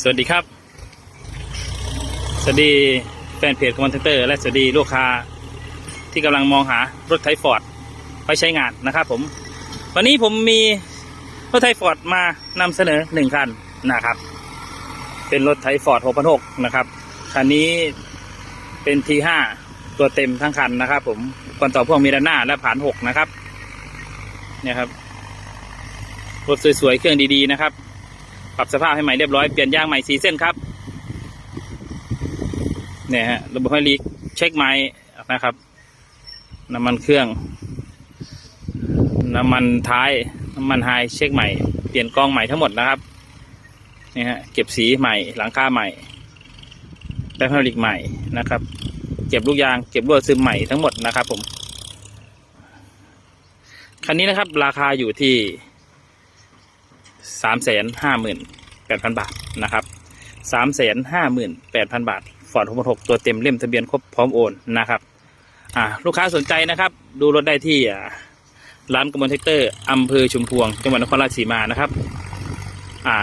สวัสดีครับ สวัสดีแฟนเพจคอมมานเตอร์ และสวัสดีลูกค้าที่กำลังมองหารถไทฟอร์ดไปใช้งานนะครับผม วันนี้ผมมีรถไทฟอร์ดมานำเสนอหนึ่งคันนะครับ เป็นรถไทฟอร์ด6,600นะครับ คันนี้เป็น T5 ตัวเต็มทั้งคันนะครับ ผมก่อนต่อพ่วงมีด้านหน้าและผ่านหกนะครับ เนี่ยครับรถสวยๆเครื่องดีๆนะครับ ปรับสภาพให้ใหม่เรียบร้อย เปลี่ยนยางใหม่สีเส้นครับ เนี่ยฮะระบบไฮดรอลิกเช็คไม้นะครับ น้ำมันเครื่อง น้ำมันท้าย น้ำมันไฮเช็คใหม่ เปลี่ยนกองใหม่ทั้งหมดนะครับ เนี่ยฮะเก็บสีใหม่ หลังคาใหม่แบตไฮดรอลิกใหม่นะครับ เก็บลูกยาง เก็บลวดซึมใหม่ทั้งหมดนะครับผม คันนี้นะครับ ราคาอยู่ที่ สามแสนห้าหมื่นแปดพันบาทนะครับสามแสนห้าหมื่นแปดพันบาทฟอร์ดหกหกตัวเต็มเล่มทะเบียนครบพร้อมโอนนะครับอ่าลูกค้าสนใจนะครับ ดูรถได้ที่อ่าร้านกมลเทคเตอร์อำเภอชุมพวง จังหวัดนครราชสีมานะครับอ่า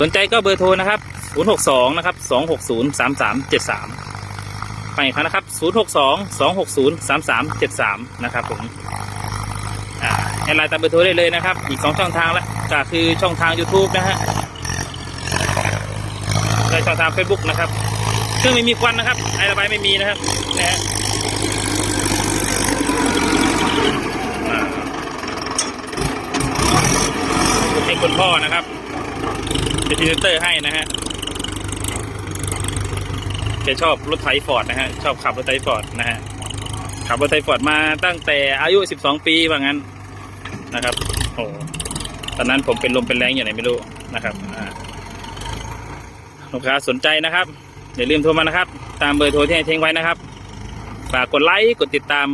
สนใจก็เบอร์โทรนะครับศูนย์หกสองนะครับสองหกศูนย์สามสามเจ็ดสามไปอีกครั้งนะครับศูนย์หกสองสองหกศูนย์สามสามเจ็ดสามนะครับผมอ่าแอดไลน์ตามเบอร์โทรได้เลยนะครับ อีกสองช่องทางแล้ว ก็คือช่องทาง YouTube นะฮะและช่องทาง Facebook นะครับเครื่องไม่มีควันนะครับ ไอระบายไม่มีนะครับนะฮะอ่าให้คุณพ่อนะครับเป็นพรีนเตอร์ให้นะฮะแกชอบรถไถฟอร์ดนะฮะชอบขับรถไถฟอร์ดนะฮะขับรถไถฟอร์ดมาตั้งแต่อายุ 12 ปีว่างั้นนะครับโอ้ ตอนนั้นผมเป็นลมเป็นแรงอย่างไรไม่รู้นะครับลูกค้าสนใจนะครับอย่าลืมโทรมานะครับ ตามเบอร์โทรที่ให้ทิ้งไว้นะครับฝากกดไลค์กดติดตาม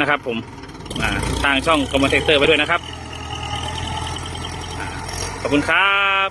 นะครับ ผมอ่าทางช่องคอมมนเตอร์ไว้ด้วยนะครับขอบคุณครับ